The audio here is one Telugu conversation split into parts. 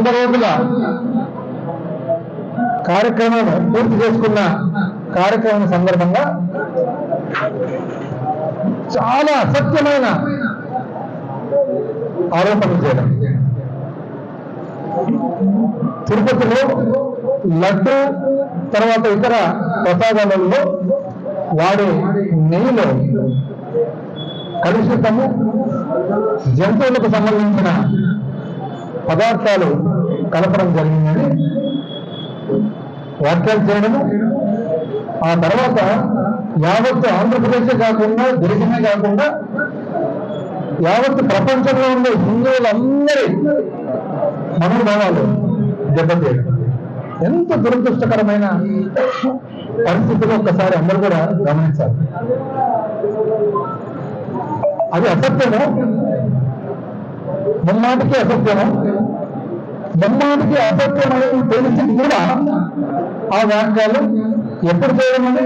వంద రోజుల కార్యక్రమం పూర్తి చేసుకున్న కార్యక్రమం సందర్భంగా చాలా అసత్యమైన ఆరోపణలు చేయడం. తిరుపతిలో లడ్డు తర్వాత ఇతర ప్రసాదాలలో వాడే నెయ్యిలో కలుషితము జంతువులకు సంబంధించిన పదార్థాలు కలపడం జరిగిందని వ్యాఖ్యలు చేయడము. ఆ తర్వాత యావత్ ఆంధ్రప్రదేశ్ కాకుండా దేశమే కాకుండా యావత్ ప్రపంచంలో ఉండే హిందువులందరి మనోభావాలు దెబ్బతీయడం ఎంత దురదృష్టకరమైన పరిస్థితులు ఒక్కసారి అందరూ కూడా గమనించాలి. అది అసత్యము. ముమ్మాటికి అసత్యము? ముమ్మాటికి అసత్యం అనేది తెలిసి కూడా ఆ వాక్యాలు ఎప్పుడు చేయడమని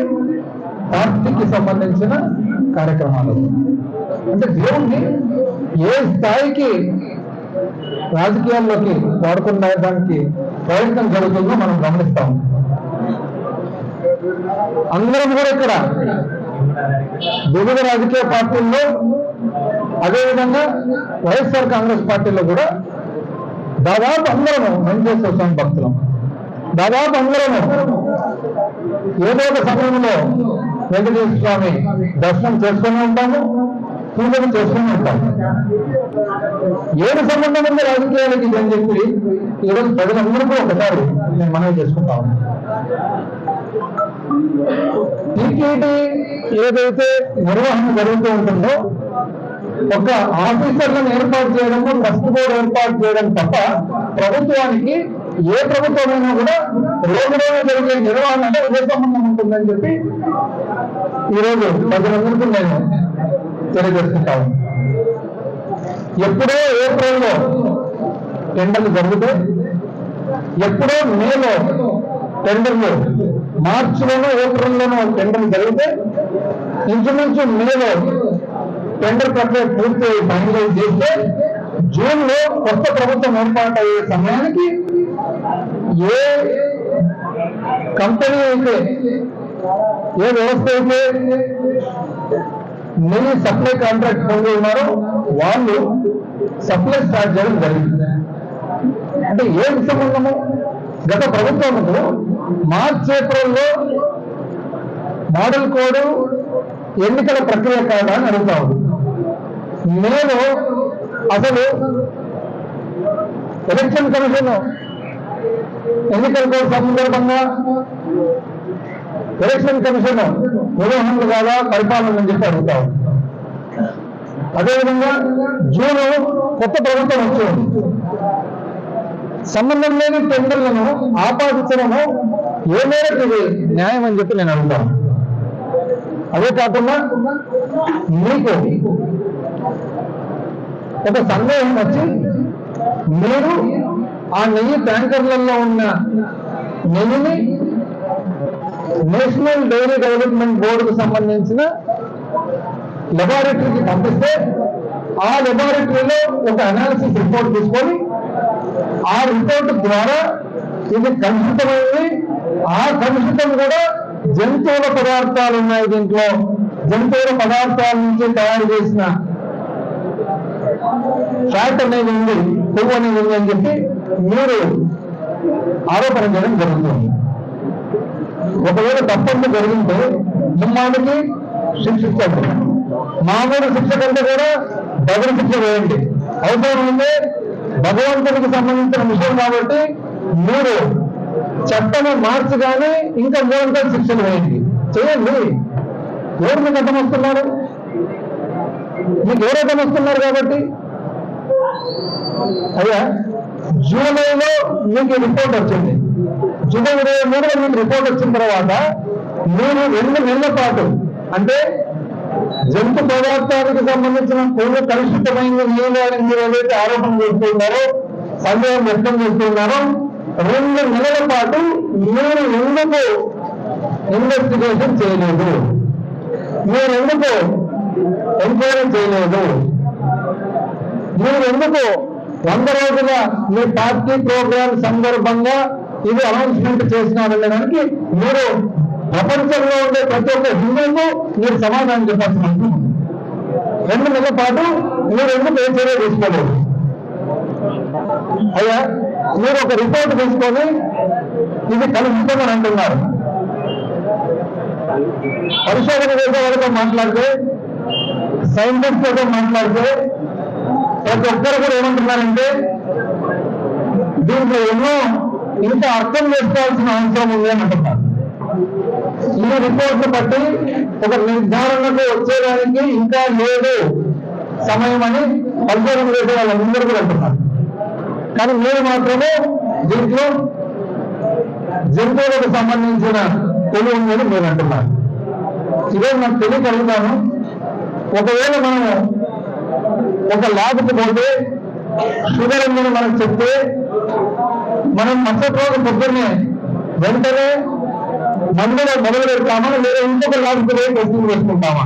పార్టీకి సంబంధించిన కార్యక్రమాలు. అంటే దేవుణ్ణి ఏ స్థాయికి రాజకీయాల్లోకి వాడుకున్న దానికి ప్రయత్నం జరుగుతుందో మనం గమనిస్తాం. అందరం కూడా ఇక్కడ వివిధ రాజకీయ పార్టీల్లో అదేవిధంగా వైఎస్ఆర్ కాంగ్రెస్ పార్టీలో కూడా దాదాపు అందరము వెంకటేశ్వర స్వామి భక్తులం. దాదాపు అందరము ఏదో ఒక సమయంలో వెంకటేశ్వర స్వామి దర్శనం చేసుకుని ఉంటాము పూజలు చేసుకుని ఉంటాము. ఏడు సంబంధం ఉంది రాజకీయాలకి ఇది అని చెప్పి ఈరోజు ప్రజలందరికీ ఒకసారి నేను మనవి చేసుకుంటాము టీటీడీ ఏదైతే నిర్వహణ జరుగుతూ ఉంటుందో ఒక ఆఫీసర్లను ఏర్పాటు చేయడము ట్రస్ట్ బోర్డు ఏర్పాటు చేయడం తప్ప ప్రభుత్వానికి ఏ ప్రభుత్వమైనా కూడా రోజు రోజు జరిగే నిర్వహణలో ఏ సంబంధం ఉంటుందని చెప్పి ఈరోజు ప్రజలందరికీ నేను తెలియజేస్తుంటాను ఎప్పుడో ఏప్రిల్లో టెండర్లు జరిగితే ఎప్పుడో మేలో టెండర్లు మార్చిలోనో ఏప్రిల్లోనూ టెండర్లు జరిగితే ఇంచుమించు మేలో టెండర్ ప్రక్రియ పూర్తి ఫైనలైజ్ చేస్తే జూన్లో కొత్త ప్రభుత్వం ఏర్పాటయ్యే సమయానికి ఏ కంపెనీ అయితే ఏ వ్యవస్థ అయితే నెయ్యి సప్లై కాంట్రాక్ట్ పొంది ఉన్నారో వాళ్ళు సప్లై స్టార్ట్ చేయడం జరిగింది. అంటే ఏం సంబంధము? గత ప్రభుత్వంలో మార్చ్ ఏప్రిల్లో మోడల్ కోడ్ ఎన్నికల ప్రక్రియ కాదా అని అడుగుతా ఉంది నేను అసలు ఎలక్షన్ కమిషన్ ఎన్నికల కోడ్ సందర్భంగా ఎలక్షన్ కమిషన్ నిర్వహణలు కాదా పరిపాలన అని చెప్పి అడుగుతా అదేవిధంగా జూన్ కొత్త ప్రభుత్వం వచ్చింది. సంబంధం లేని టెండర్లను ఆపాదించడము ఏ మేరకు ఇది న్యాయం అని చెప్పి నేను అడుగుతాను అదే కాకుండా మీకు ఒక సందేహం వచ్చి మీరు ఆ నెయ్యి ట్యాంకర్లలో ఉన్న నెయ్యిని నేషనల్ డైరీ డెవలప్మెంట్ బోర్డుకు సంబంధించిన లెబారెటరీకి పంపిస్తే ఆ లెబారెటరీలో ఒక అనాలిసిస్ రిపోర్ట్ తీసుకొని ఆ రిపోర్ట్ ద్వారా ఇది కలుషితమైంది. ఆ కలుషితం కూడా జంతువుల పదార్థాలు ఉన్నాయి దీంట్లో. జంతువుల పదార్థాల నుంచి తయారు చేసిన ఫ్యాట్ అనేది ఉంది కొవ్వు అనేది ఉంది అని చెప్పి మీరు ఆరోపణ చేయడం జరుగుతుంది. ఒకవేళ తప్పంతా జరిగితే ముమ్మాడికి శిక్షించండి మామూలు శిక్ష కంటే కూడా డబుల్ శిక్ష వేయండి. అవసరం ఉంది భగవంతుడికి సంబంధించిన విషయం కాబట్టి మీరు చట్టము మార్చగానే ఇంకా మూడంతలు శిక్షలు వేయండి. చేయండి. ఎవరు మీకు అర్థం వస్తున్నారు? మీకు ఎవరు వస్తున్నారు కాబట్టి. అయ్యా జూలైలో మీకు రిపోర్ట్ వచ్చింది. జూలై ఇరవై మూడులో మీకు రిపోర్ట్ వచ్చిన తర్వాత మీరు రెండు నెలల పాటు అంటే జంతు పదార్థాలకు సంబంధించిన కొవ్వు కలుషితమైన నీళ్ళు అని మీరు ఏదైతే ఆరోపణ చేస్తున్నారో సందేహం వ్యక్తం చేస్తున్నారో రెండు నెలల పాటు మీరు ఎందుకు ఇన్వెస్టిగేషన్ చేయలేదు? మీరు ఎందుకు ఎంక్వైరీ చేయలేదు. మీరు ఎందుకు వంద రోజుల మీ పార్టీ ప్రోగ్రామ్ సందర్భంగా ఇది అనౌన్స్మెంట్ చేసినారనే మీరు ప్రపంచంలో ఉండే ప్రతి ఒక్క హిందువుకు మీరు సమాధానం చెప్పాల్సిన అవసరం రెండు నెలల పాటు మీరు ఎందుకు ఏ చర్య తీసుకోలేదు? అయ్యా మీరు ఒక రిపోర్ట్ తీసుకొని ఇది కలుగుతుందని అంటున్నారు. పరిశోధన చేసే వాళ్ళతో మాట్లాడితే సైంటిస్ట్లతో మాట్లాడితే ప్రతి ఒక్కరు కూడా ఏమంటున్నారంటే దీంట్లో ఎన్నో ఇంకా అర్థం చేసుకోవాల్సిన అవసరం ఉంది అని అంటున్నారు. ఈ రిపోర్ట్ బట్టి ఒక నిర్ధారణకు వచ్చేదానికి ఇంకా లేదు సమయం అని పరిశోధన చేసే వాళ్ళందరూ కూడా అంటున్నారు. కానీ మీరు మాత్రమే దీంట్లో జంతువులకు సంబంధించిన తెలివి ఉందని మీరు అంటున్నారు. ఇదే నాకు తెలియగలుగుతాను ఒకవేళ మనము ఒక లాభకు పోతే షుగర్ ఉందని మనకు చెప్తే మనం మరుసటి రోజు పొద్దున్నే వెంటనే మందులో మొదలు పెడతామా? లేదా ఇంకొక ల్యాబ్కి పోయి టెస్టింగ్ చేసుకుంటామా?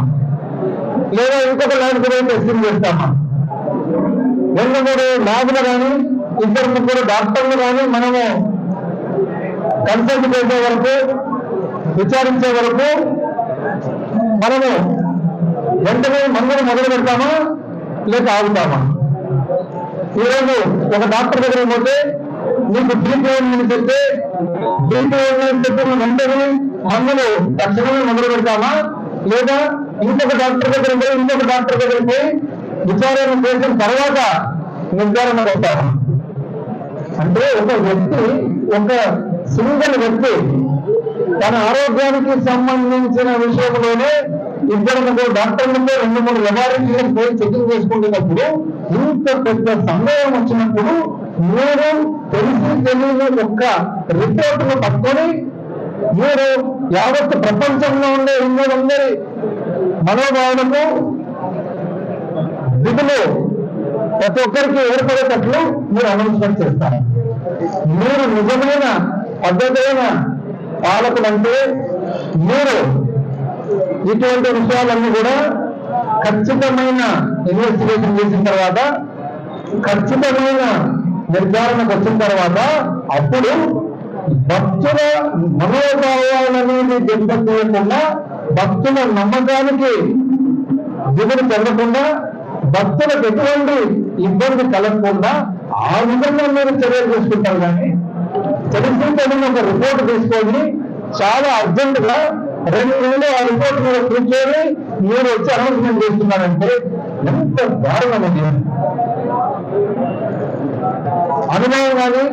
లేదా ఇంకొక ల్యాబ్కి పోయి టెస్టింగ్ చేస్తామా? రెండు మూడు ల్యాబ్లు కానీ ఇద్దరు ముగ్గురు డాక్టర్లు కానీ మనము కన్సల్ట్ చేసే వరకు విచారించే వరకు మనము వెంటనే మందులు మొదలు పెడతామా? లేక ఆగుతామా? ఈరోజు ఒక డాక్టర్ దగ్గర పోతే నీకు బీపీ చెప్తే బీపీ చెప్పిన వెంటనే మందులు తక్షణమే మొదలు పెడతామా? లేదా ఇంకొక డాక్టర్ దగ్గర పోయి ఇంకొక డాక్టర్ దగ్గర పోయి విచారణ చేసిన తర్వాత నిర్ధారణ అవుతామా? అంటే ఒక వ్యక్తి ఒక సింగిల్ వ్యక్తి తన ఆరోగ్యానికి సంబంధించిన విషయంలోనే ఇద్దరు ముగ్గురు డాక్టర్లతో రెండు మూడు లెబారెటరీలకు పోయి చెకింగ్ చేసుకుంటున్నప్పుడు ఇంత పెద్ద సందేహం వచ్చినప్పుడు మీరు తెలిసి తెలియని ఒక్క రిపోర్ట్ను పట్టుకొని మీరు యావత్ ప్రపంచంలో ఉండే హిందువులందరి మనోభావాలకు విధులు ప్రతి ఒక్కరికి ఏర్పడేటట్లు మీరు అనౌన్స్మెంట్ చేస్తారు. మీరు నిజమైన పద్ధతైన పాలకులంటే మీరు ఇటువంటి విషయాలన్నీ కూడా ఖచ్చితమైన ఇన్వెస్టిగేషన్ చేసిన తర్వాత ఖచ్చితమైన నిర్ధారణకు వచ్చిన తర్వాత అప్పుడు భక్తుల మనోభావాలనేది దెబ్బతీయకుండా భక్తుల నమ్మకానికి దిగులు చెందకుండా భక్తులకు ఎటువంటి ఇబ్బంది కలగకుండా ఆ విధంగా మీరు చర్యలు తీసుకుంటారు కానీ తెలిసి ఒక రిపోర్ట్ తీసుకొని చాలా అర్జెంటుగా రెండు నెలలు ఆ రిపోర్ట్ మీద కూర్చొని మీరు వచ్చి అనౌన్స్మెంట్ చేస్తున్నారంటే ఎంత దారుణం అది. అనుభవం కానీ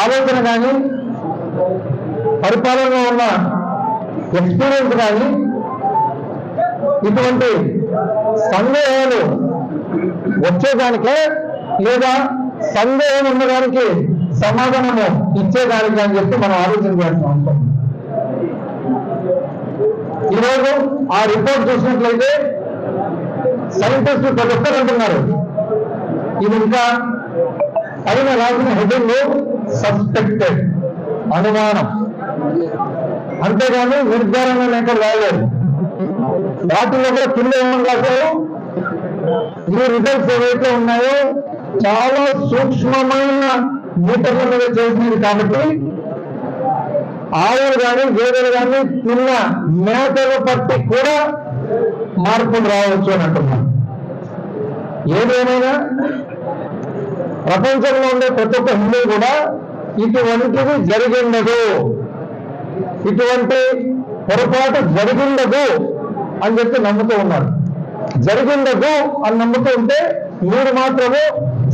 ఆలోచన కానీ పరిపాలనలో ఉన్న ఎక్స్పీరియన్స్ కానీ ఇటువంటి సందేహాలు వచ్చేదానికే లేదా సందేహం ఉన్నదానికి సమాధానము ఇచ్చేదానికి అని చెప్పి మనం ఆలోచన చేయాల్సిన ఉంటాం. ఈరోజు ఆ రిపోర్ట్ చూసినట్లయితే సైంటిస్ట్ ప్రతి ఒక్కరు అంటున్నారు. ఇది ఇంకా పైన రాసిన హెడ్డింగ్ సస్పెక్టెడ్ అనుమానం. అంతేగాని నిర్ధారణ లేక రాలేదు. వాటిలో కూడా కింద ఏమని రాశారు? ఈ రిజల్ట్స్ ఏవైతే ఉన్నాయో చాలా సూక్ష్మమైన మీటర్ల మీద చేసినవి కాబట్టి ఆవులు కానీ గేదెలు కానీ తిన్న మేతలు పట్టి కూడా మార్పులు రావచ్చు అని అంటున్నాను. ఏదేమైనా ప్రపంచంలో ఉండే ప్రతి ఒక్క హిందూ కూడా ఇటువంటిది జరిగిండదు. ఇటువంటి పొరపాటు జరిగిండదు అని చెప్పి నమ్ముతూ ఉన్నారు. జరిగిండదు అని నమ్ముతూ ఉంటే మీరు మాత్రమే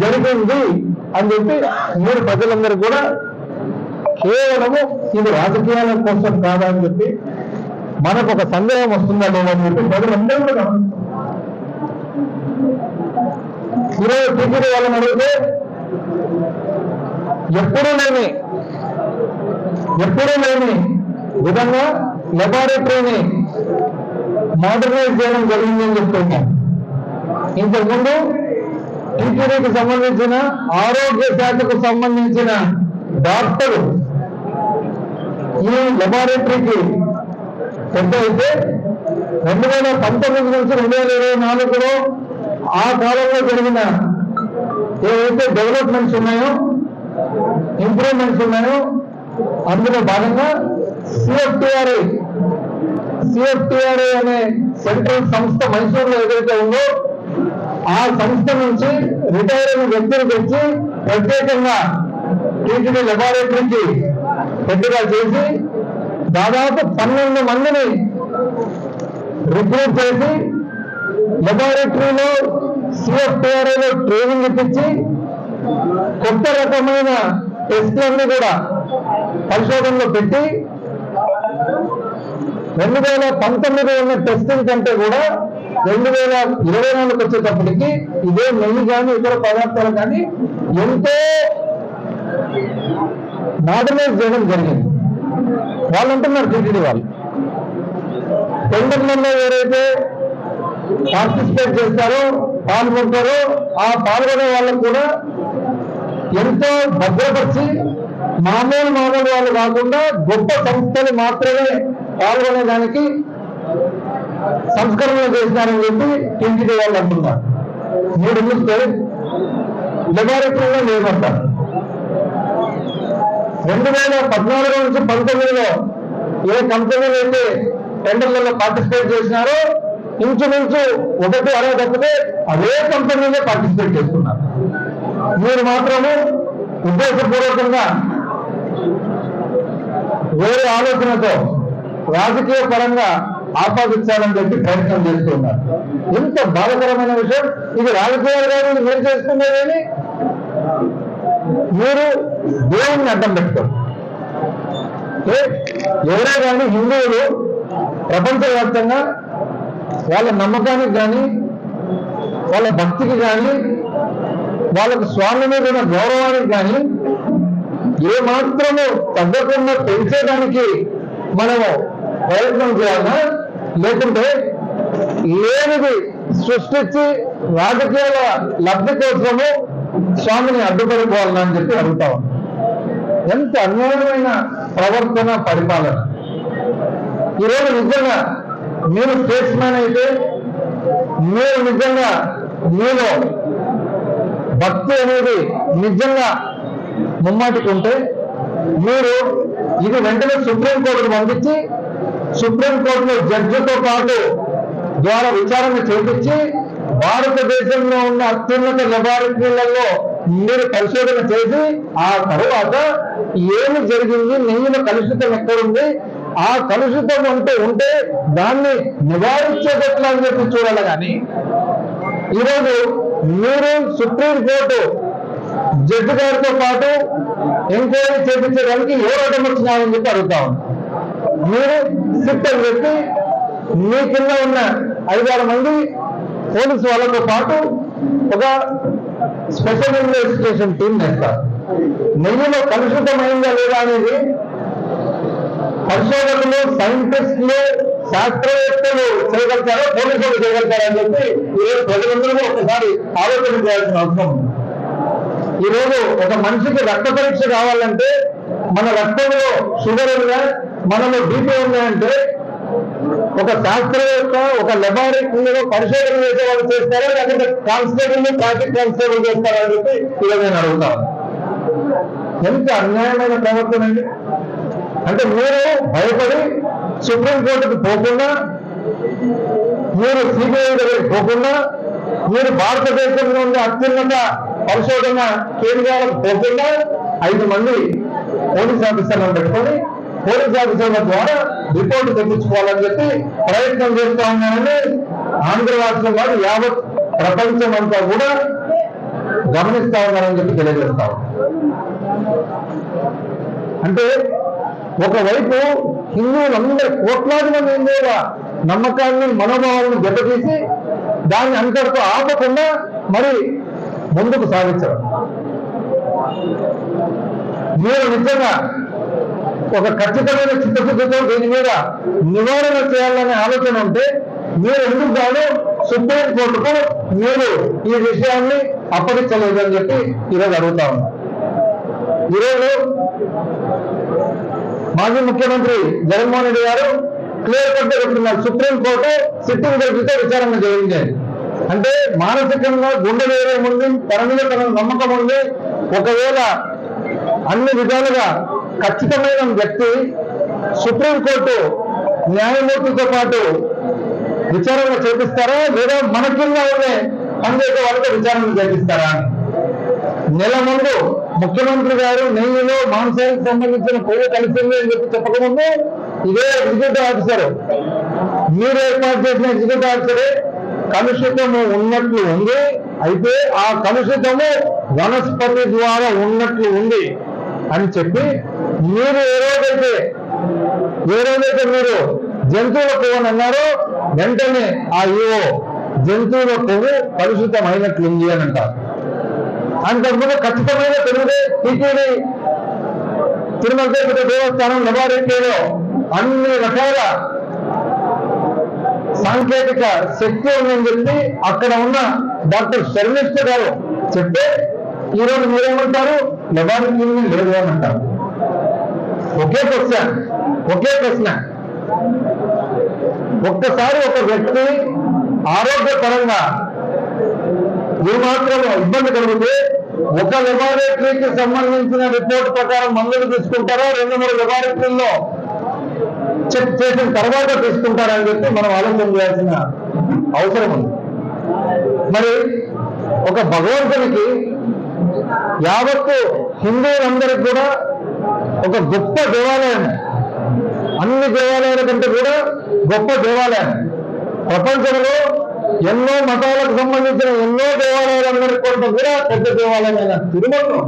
జరిగింది అని చెప్పి మీరు ప్రజలందరూ కూడా కేవలము ఇది రాజకీయాల కోసం కాదని చెప్పి మనకు ఒక సందేహం వస్తుందా లేదని చెప్పి ప్రజలందరూ కూడా ఈరోజు టీచర్ వాళ్ళని అడిగితే ఎప్పుడూ లేని ఎప్పుడూ లేని విధంగా లెబారెటరీని మోడర్నైజ్ చేయడం జరిగిందని చెప్తున్నాం ఇంతకుముందు టీటీడీకి సంబంధించిన ఆరోగ్య శాఖకు సంబంధించిన డాక్టరు ఈ లెబారెటరీకి పెద్ద అయితే రెండు వేల పంతొమ్మిది నుంచి రెండు వేల ఇరవై నాలుగులో ఆ కాలంలో జరిగిన ఏవైతే డెవలప్మెంట్స్ ఉన్నాయో ఇంప్రూవ్మెంట్స్ ఉన్నాయో అందులో భాగంగా సిఎఫ్టిఆర్ఐ సిఎఫ్టిఆర్ఐ అనే సెంట్రల్ సంస్థ మైసూరులో ఏదైతే ఉందో ఆ సంస్థ నుంచి రిటైర్ అయిన వ్యక్తులు తెచ్చి ప్రత్యేకంగా టీటీడీ లెబారెటరీకి పెద్దగా చేసి దాదాపు పన్నెండు మందిని రిక్రూట్ చేసి లెబారెటరీలో సిఎఫ్టీఆర్ఏలో ట్రైనింగ్ ఇప్పించి కొత్త రకమైన టెస్ట్లన్నీ కూడా పరిశోధనలో పెట్టి రెండు వేల పంతొమ్మిది ఉన్న టెస్టింగ్ కంటే కూడా రెండు వేల ఇరవై నాలుగు వచ్చేటప్పటికి ఇదే నెయ్యి కానీ ఇతర పదార్థాలు కానీ ఎంతో మోడర్నైజ్ చేయడం జరిగింది. వాళ్ళు అంటున్నారు టీటీడీ వాళ్ళు. టెండర్లలో ఎవరైతే పార్టిసిపేట్ చేస్తారో పాల్గొంటారో ఆ పాల్గొనే వాళ్ళకు కూడా ఎంతో భద్రపరిచి మామూలు మామూలు వాళ్ళు కాకుండా గొప్ప సంస్థలు మాత్రమే పాల్గొనేదానికి సంస్కరణలు చేసినారని చెప్పి టీటీడీ వాళ్ళు అంటున్నారు. మీరు ముందు లెబారెటరీలో లేదంటారు రెండు వేల పద్నాలుగు నుంచి పంతొమ్మిదిలో ఏ కంపెనీలు అయితే టెండర్లలో పార్టిసిపేట్ చేసినారో ఇంచుమించు ఒకటి అరవై తప్పితే అదే కంపెనీలే పార్టిసిపేట్ చేస్తున్నారు. మీరు మాత్రము ఉద్దేశపూర్వకంగా వేరే ఆలోచనతో రాజకీయ పరంగా ఆపాదించాలని చెప్పి ప్రయత్నం చేస్తున్నారు ఎంత బాధకరమైన విషయం ఇది రాజకీయాలు కాదు మీరు చేసుకునేదేమి? మీరు దేవుణ్ణి అడ్డం పెట్టుకోరు ఏ, ఎవరే కానీ హిందువులు ప్రపంచవ్యాప్తంగా వాళ్ళ నమ్మకానికి కానీ వాళ్ళ భక్తికి కానీ వాళ్ళకు స్వామి మీద ఉన్న గౌరవానికి కానీ ఏ మాత్రము తగ్గకుండా పెంచేదానికి మనము ప్రయత్నం చేయాలా? లేకుంటే లేనిది సృష్టించి రాజకీయాల లబ్ధి కోసము స్వామిని అడ్డుపడిపోవాలని అని చెప్పి అడుగుతా ఉన్నాం. ఎంత అన్యాయమైన ప్రవర్తన పరిపాలన ఈరోజు నిజంగా మీరు స్టేట్స్మెన్ అయితే మీరు నిజంగా మీలో భక్తి అనేది నిజంగా ముమ్మాటికుంటే మీరు ఇది వెంటనే సుప్రీంకోర్టుకు పంపించి సుప్రీంకోర్టులో జడ్జితో పాటు ద్వారా విచారణ చేపించి భారతదేశంలో ఉన్న అత్యున్నత లెబారెటరీలలో మీరు పరిశోధన చేసి ఆ తర్వాత ఏమి జరిగింది నెయ్యిలో కలుషితం ఎక్కడుంది ఆ కలుషితం అంటూ ఉంటే దాన్ని నివారించేటట్లు అని చెప్పి చూడాలి కానీ. ఈరోజు మీరు సుప్రీం కోర్టు జడ్జి గారితో పాటు ఎంక్వైరీ చేయించడానికి ఎవరు అడ్డం వచ్చినారని చెప్పి అడుగుతా మీరు సిట్ అని చెప్పి మీ కింద ఉన్న ఐదారు మంది పోలీసు వాళ్ళతో పాటు ఒక స్పెషల్ ఇన్వెస్టిగేషన్ టీం వేస్తారు నెయ్యిలో కలుషితమైందా లేదా అనేది పరిశోధకులు సైంటిస్టులు శాస్త్రవేత్తలు చేయగలుగుతారో పోలీసులు చేయగలుగుతారని చెప్పి ఈరోజు ప్రజలందరూ ఒకసారి ఆలోచన చేయాల్సిన అవసరం ఉంది. ఈరోజు ఒక మనిషికి రక్త పరీక్ష కావాలంటే మన రక్తంలో షుగర్ ఉందా మనలో బీపీ ఉందా అంటే ఒక శాస్త్రవేత్త ఒక లెబారేటరీలో పరిశోధన చేసే వాళ్ళు చేస్తారా? లేకపోతే కానిస్టేబుల్ ట్రాఫిక్ కానిస్టేబుల్ చేస్తారా అని చెప్పి ఇలా నేను అడుగుతాను ఎంత అన్యాయమైన ప్రవర్తన అండి అంటే మీరు భయపడి సుప్రీంకోర్టుకు పోకుండా మీరు సిబిఐ దగ్గరికి పోకుండా మీరు భారతదేశంలో ఉండే అత్యున్నత పరిశోధన కేంద్రాలకు పోకుండా ఐదు మంది పోలీస్ ఆఫీసర్లను పెట్టుకొని పోలీస్ ఆఫీసర్ల ద్వారా రిపోర్టు తెప్పించుకోవాలని చెప్పి ప్రయత్నం చేస్తా ఉన్నారని ఆంధ్ర రాష్ట్రం వారు యావత్ ప్రపంచం అంతా కూడా గమనిస్తా ఉన్నారని చెప్పి తెలియజేస్తా అంటే ఒకవైపు హిందువులందరూ కోట్లాది మంది హిందువుల నమ్మకాన్ని మనోభావాలను దెబ్బతీసి దాన్ని అంతటితో ఆపకుండా మరి ముందుకు సాగించడం. మీరు నిజంగా ఒక ఖచ్చితమైన చిత్తశుద్ధితో దీని మీద నివారణ చేయాలనే ఆలోచన ఉంటే మీరు ఎందుకు గాను సుప్రీం కోర్టుకు మీరు ఈ విషయాన్ని అప్పగించలేదు అని చెప్పి ఈరోజు అడుగుతా ఉన్నాం. ఈరోజు మాజీ ముఖ్యమంత్రి జగన్మోహన్ రెడ్డి గారు క్లియర్ కట్ చెప్తున్నారు సుప్రీం కోర్టు సిట్టింగ్ జడ్జితో విచారణ చేయించారు అంటే మానసికంగా గుండె వేరే ఉంది తన మీద తన నమ్మకం ఉంది. ఒకవేళ అన్ని విధాలుగా ఖచ్చితమైన వ్యక్తి సుప్రీంకోర్టు న్యాయమూర్తితో పాటు విచారణ చేపిస్తారా లేదా మన కింద ఉండే పనిచేసే వాళ్ళతో విచారణ చేపిస్తారా? అని నెల ముందు ముఖ్యమంత్రి గారు నెయ్యిలో మాంసానికి సంబంధించిన కోళ్ళు కలిసింది అని చెప్పి చెప్పకముందు ఇదే ఎగ్జిక్యూటివ్ ఆఫీసర్. మీరు ఏర్పాటు చేసిన ఎగ్జిక్యూటివ్ ఆఫీసరే కలుషితము ఉన్నట్లు ఉంది. అయితే ఆ కలుషితము వనస్పతి ద్వారా ఉన్నట్లు ఉంది అని చెప్పి మీరు ఏ రోజైతే ఏ రోజైతే మీరు జంతువుల కొవ్వు అని అన్నారో వెంటనే ఆ ఈవో జంతువుల కొవ్వు కలుషితమైనట్లుంది అని అంటారు. అంతకుముందు ఖచ్చితమైన తెలుగుదే టీటీడీ తిరుమల తిరుపతి దేవస్థానం నవారెడ్డిలో అన్ని రకాల సాంకేతిక శక్తి ఉందని చెప్పి అక్కడ ఉన్న డాక్టర్ శర్మిష్ఠ గారు చెప్తే ఈరోజు మీరేమంటారు? లెబారెటరీ లేదు అని అంటారు. ఒకే క్వశ్చన్ ఒకే ప్రశ్న. ఒక్కసారి ఒక వ్యక్తి ఆరోగ్యపరంగా ఏమాత్రం ఇబ్బంది కలిగితే ఒక లెబారేటరీకి సంబంధించిన రిపోర్ట్ ప్రకారం మందులు తీసుకుంటారో? రెండు మూడు లెబారేటరీల్లో చెక్ చేసిన తర్వాత తీసుకుంటారని అని చెప్పి మనం ఆలోచన చేయాల్సిన అవసరం ఉంది. మరి ఒక భగవంతునికి యావత్తు హిందువులందరికీ కూడా ఒక గొప్ప దేవాలయం. అన్ని దేవాలయాల కంటే కూడా గొప్ప దేవాలయం. ప్రపంచంలో ఎన్నో మతాలకు సంబంధించిన ఎన్నో దేవాలయాలందరికీ కూడా కూడా పెద్ద దేవాలయమైన తిరుమలను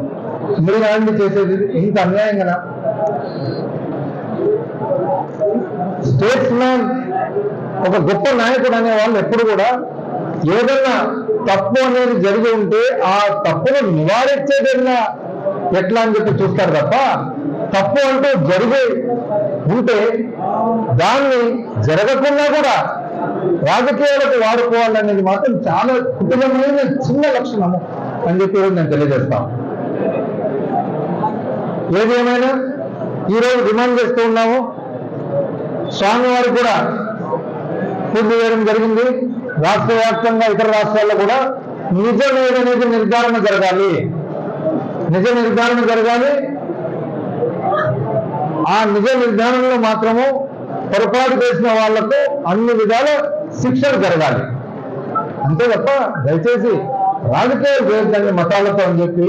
మీరు ఆండి చేసేది ఇంత అన్యాయం కదా స్టేట్స్ మ్యాన్ ఒక గొప్ప నాయకుడు అనే వాళ్ళు ఎప్పుడు కూడా ఏదైనా తప్పు అనేది జరిగి ఉంటే ఆ తప్పును నివారించేదైనా? ఎట్లా అని చెప్పి చూస్తారు తప్ప తప్పు అంటూ జరిగే ఉంటే దాన్ని జరగకుండా కూడా రాజకీయాలకు వాడుకోవాలనేది మాత్రం చాలా కుటుంబమైన చిన్న లక్షణము అని చెప్పి ఈరోజు నేను తెలియజేస్తాను ఏది ఏమైనా ఈరోజు డిమాండ్ చేస్తూ ఉన్నాము. స్వామివారు కూడా పూర్తి చేయడం జరిగింది. రాష్ట్ర వ్యాప్తంగా ఇతర రాష్ట్రాల్లో కూడా నిజమేదనేది నిర్ధారణ జరగాలి. నిజ నిర్ధారణ జరగాలి. ఆ నిజ నిర్ధారణలో మాత్రము పొరపాటు చేసిన వాళ్ళకు అన్ని విధాల శిక్షలు జరగాలి. అంతే తప్ప దయచేసి రాజకీయ చేయొద్దండి మతాలతో అని చెప్పి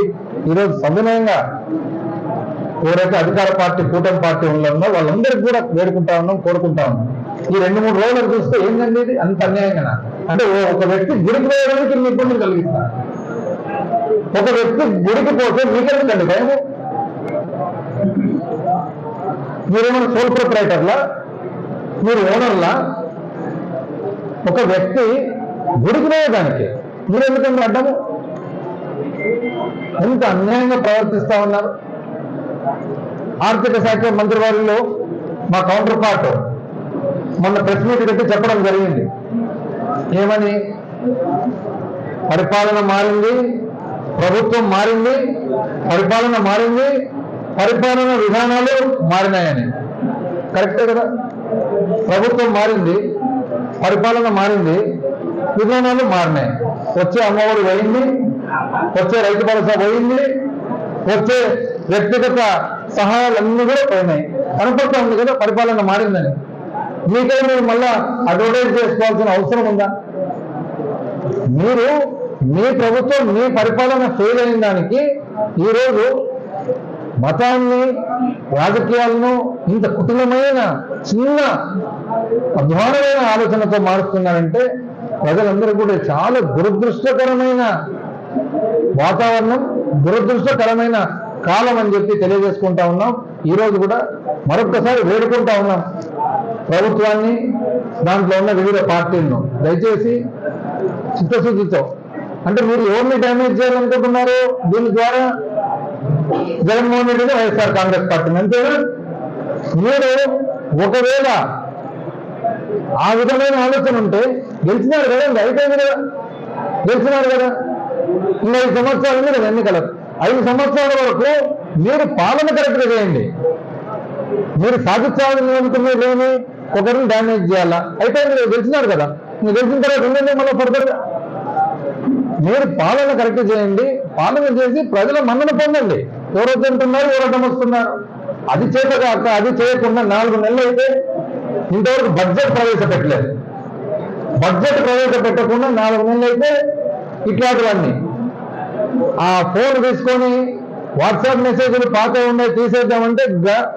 ఈరోజు సవినయంగా ఎవరైతే అధికార పార్టీ కూటమి పార్టీ ఉన్నారో వాళ్ళందరికీ కూడా వేడుకుంటా ఉన్నాం కోరుకుంటా ఉన్నాం. ఈ రెండు మూడు రోజులు చూస్తే ఏంటండి ఇది అంత అన్యాయంగా అంటే ఒక వ్యక్తి గుడికి వేయడానికి ఇబ్బందులు కలిగిస్తారు ఒక వ్యక్తి గుడికి పోతే మీకెందుకండి భయము? మీరేమైనా సోల్ ప్రొపరేటర్లా మీరు ఓనర్లా ఒక వ్యక్తి గుడికి దానికి మీరు ఎందుకంటే అడ్డము? ఎంత అన్యాయంగా ప్రవర్తిస్తా ఉన్నారు? ఆర్థిక శాఖ మంత్రి వారిలో మా కౌంటర్ పార్ట్ మొన్న ప్రెస్ మీట్ పెట్టి చెప్పడం జరిగింది. ఏమని? పరిపాలన మారింది ప్రభుత్వం మారింది పరిపాలన మారింది పరిపాలన విధానాలు మారినాయని. కరెక్టే కదా? ప్రభుత్వం మారింది పరిపాలన మారింది విధానాలు మారినాయి. వచ్చే అమ్మఒడి పోయింది వచ్చే రైతు భరోసా పోయింది వచ్చే వ్యక్తిగత సహాయాలన్నీ కూడా పోయినాయి. కనపడుతూ ఉంది కదా పరిపాలన మారిందని. మీకే మీరు మళ్ళా అడ్వర్టైజ్ చేసుకోవాల్సిన అవసరం ఉందా? మీరు మీ ప్రభుత్వం మీ పరిపాలన ఫెయిల్ అయిన దానికి ఈరోజు మతాన్ని రాజకీయాలను ఇంత కుటిలమైన చిన్న అధ్వానమైన ఆలోచనతో మారుస్తున్నారంటే ప్రజలందరూ కూడా చాలా దురదృష్టకరమైన వాతావరణం దురదృష్టకరమైన కాలం అని చెప్పి తెలియజేసుకుంటా ఉన్నాం. ఈ రోజు కూడా మరొకసారి వేడుకుంటా ఉన్నాం ప్రభుత్వాన్ని దాంట్లో ఉన్న వివిధ పార్టీలను. దయచేసి చిత్తశుద్ధితో. అంటే మీరు ఎవరిని డ్యామేజ్ చేయాలనుకుంటున్నారు దీని ద్వారా జగన్మోహన్ రెడ్డి వైఎస్ఆర్ కాంగ్రెస్ పార్టీ అంతేనా మీరు ఒకవేళ ఆ విధమైన ఆలోచన ఉంటే గెలిచినారు కదండి అయిపోయింది కదా. గెలిచినారు కదా. ఇంకా ఐదు సంవత్సరాలు ఉంది కదా ఎన్నికలు. ఐదు సంవత్సరాల వరకు మీరు పాలన కరెక్ట్గా చేయండి. మీరు సాధించాలని అనుకునేది ఏమి ఒకరిని డ్యామేజ్ చేయాలా? అయిపోయింది కదా గెలిచినారు కదా. మీరు గెలిచిన తర్వాత ఉండండి మళ్ళీ ఫర్దర్గా మీరు పాలన కరెక్ట్ చేయండి. పాలన చేసి ప్రజల మన్నన పొందండి. ఎవరో తింటున్నారు ఎవరో వస్తున్నారు? అది చేత కాక అది చేయకుండా నాలుగు నెలలు అయితే ఇంతవరకు బడ్జెట్ ప్రవేశపెట్టలేదు. బడ్జెట్ ప్రవేశపెట్టకుండా నాలుగు నెలలు అయితే ఇట్లాంటివన్నీ. ఆ ఫోన్ తీసుకొని వాట్సాప్ మెసేజ్లు పాత ఉన్నాయి తీసేద్దామంటే గ-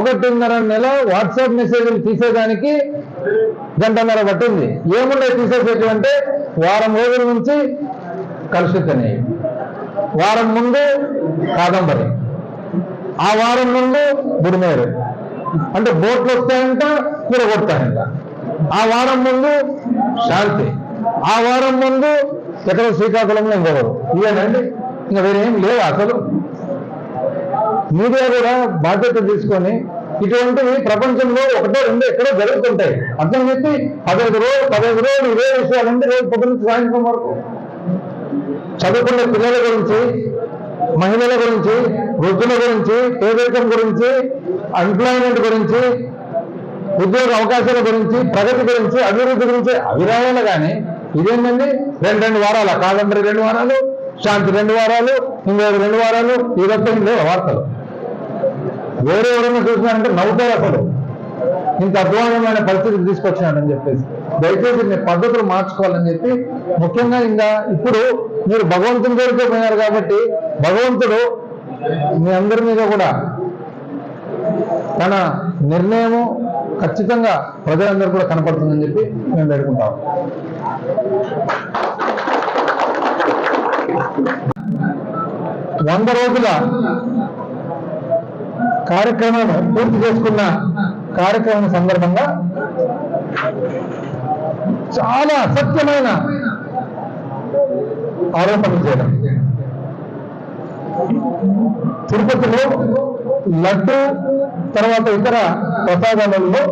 ఒకటిన్నర నెల వాట్సాప్ మెసేజ్లు తీసేదానికి గంటన్నర పట్టింది. ఏముండే తీసేసేటంటే వారం రోజుల నుంచి కలుషితనే వారం ముందు కాదంబరి. ఆ వారం ముందు బుడిమేరు. అంటే బోట్లు వస్తాయంట కూర కొడతాయంట ఆ వారం ముందు శాంతి. ఆ వారం ముందు ఎక్కడ శ్రీకాకుళంలో ఇంకొకరు ఇవేనండి? ఇంకా వేరేం లేవు అసలు. మీడియా కూడా బాధ్యత తీసుకొని ఇటువంటివి ప్రపంచంలో ఒకటో రెండో ఎక్కడో జరుగుతుంటాయి. అర్థం చెప్పి పదహైదు రోజులు పదహైదు రోజులు ఇవే విషయాలంటే రోజు పొద్దున్న సాయంత్రం వరకు. చదువుకున్న పిల్లల గురించి మహిళల గురించి వృద్ధుల గురించి పేదరికం గురించి ఎంప్లాయ్మెంట్ గురించి ఉద్యోగ అవకాశాల గురించి ప్రగతి గురించి అభివృద్ధి గురించి అభిరాయాలు కానీ ఇదేంటండి? రెండు రెండు వారాల? కాదంబరి రెండు వారాలు శాంతి రెండు వారాలు ఇంకొక రెండు వారాలు ఇదంతా లేవు వార్తలు. వేరే ఎవరైనా చూసినారంటే నవ్వుతారు అసలు. ఇంత అధ్వానమైన పరిస్థితి తీసుకొచ్చినాడని చెప్పేసి. దయచేసి మీ పద్ధతులు మార్చుకోవాలని చెప్పి ముఖ్యంగా ఇంకా ఇప్పుడు మీరు భగవంతుని దగ్గరికి పోయినారు కాబట్టి భగవంతుడు మీ అందరి మీద కూడా తన నిర్ణయము ఖచ్చితంగా ప్రజలందరూ కూడా కనపడుతుందని చెప్పి మేము వేడుకుంటాం. వంద రోజుల కార్యక్రమం పూర్తి చేసుకున్న కార్యక్రమం సందర్భంగా చాలా అసత్యమైన ఆరోపణలు చేయడం. తిరుపతిలో లడ్డు తర్వాత ఇతర ప్రసాదాలలో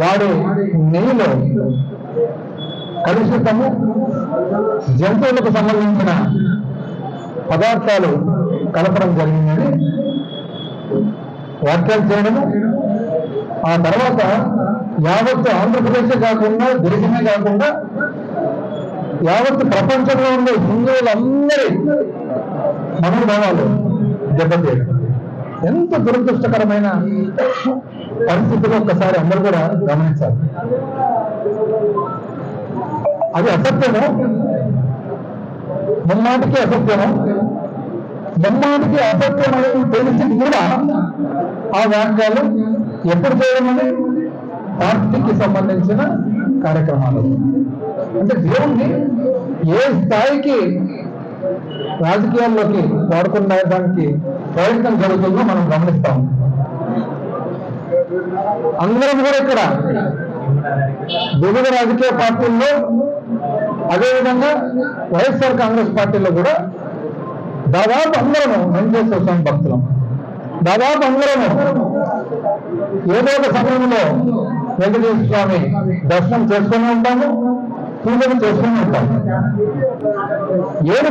వాడే నెయ్యిలో కలుషితము జంతువులకు సంబంధించిన పదార్థాలు కలపడం జరిగిందని వ్యాఖ్యలు చేయడము ఆ తర్వాత యావత్ ఆంధ్రప్రదేశ్ కాకుండా దేశమే కాకుండా యావత్ ప్రపంచంలో ఉండే హిందువులందరి మనోభావాలు దెబ్బతీయడం. ఎంత దురదృష్టకరమైన పరిస్థితులు ఒక్కసారి అందరూ కూడా గమనించాలి. అది అసత్యము? ముమ్మాటికి అసత్యము? ముమ్మాటికి అసత్యమని తెలిసి కూడా ఆ వాక్యాలు ఎప్పుడు చేయమని పార్టీకి సంబంధించిన కార్యక్రమాలు. అంటే దేవుణ్ణి ఏ స్థాయికి రాజకీయాల్లోకి వాడుకునే దానికి ప్రయత్నం జరుగుతుందో మనం గమనిస్తాం. అందరం కూడా ఇక్కడ వివిధ రాజకీయ పార్టీల్లో అదేవిధంగా వైఎస్ఆర్ కాంగ్రెస్ పార్టీలో కూడా దాదాపు అందరము వెంకటేశ్వర స్వామి భక్తులం. దాదాపు అందరము ఏదో ఒక సమయంలో వెంకటేశ్వర స్వామి దర్శనం చేసుకుని ఉంటాము పూజలు చేసుకుని ఉంటాము. ఏడు